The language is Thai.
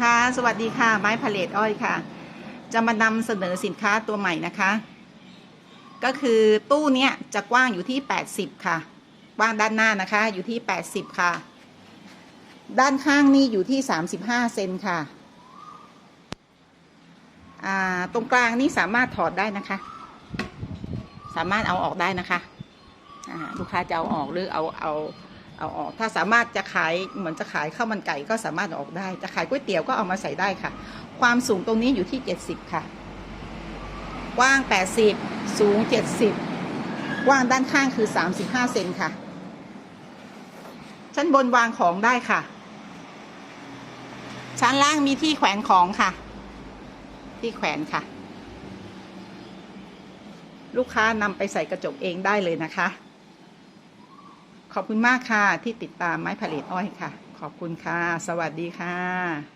ค่ะสวัสดีค่ะไม้พาเลตอ้อยค่ะ จะมานำเสนอสินค้าตัวใหม่นะคะ ก็คือตู้เนี้ยจะกว้างอยู่ที่ 80 ค่ะ กว้างด้านหน้านะคะอยู่ที่ 80 ค่ะ ด้านข้างนี่อยู่ที่ 35 เซนค่ะตรงกลางนี่สามารถถอดได้นะคะ สามารถเอาออกได้นะคะลูกค้าจะเอาออกหรือเอาเอา เอาออก ถ้าสามารถจะขายเหมือนจะขายข้าวมันไก่ก็สามารถอออกได้ จะขายก๋วยเตี๋ยวก็เอามาใส่ได้ค่ะ ความสูงตรงนี้อยู่ที่ 70 ค่ะ กว้าง 80 สูง 70 กว้างด้านข้างคือ 35 เซนค่ะ ชั้นบนวางของได้ค่ะ ชั้นล่างมีที่แขวนของค่ะ ที่แขวนค่ะ ลูกค้านำไปใส่กระจกเองได้เลยนะคะ ขอบคุณมากค่ะที่ติดตามไม้ผลิตอ้อยค่ะ ขอบคุณค่ะ สวัสดีค่ะ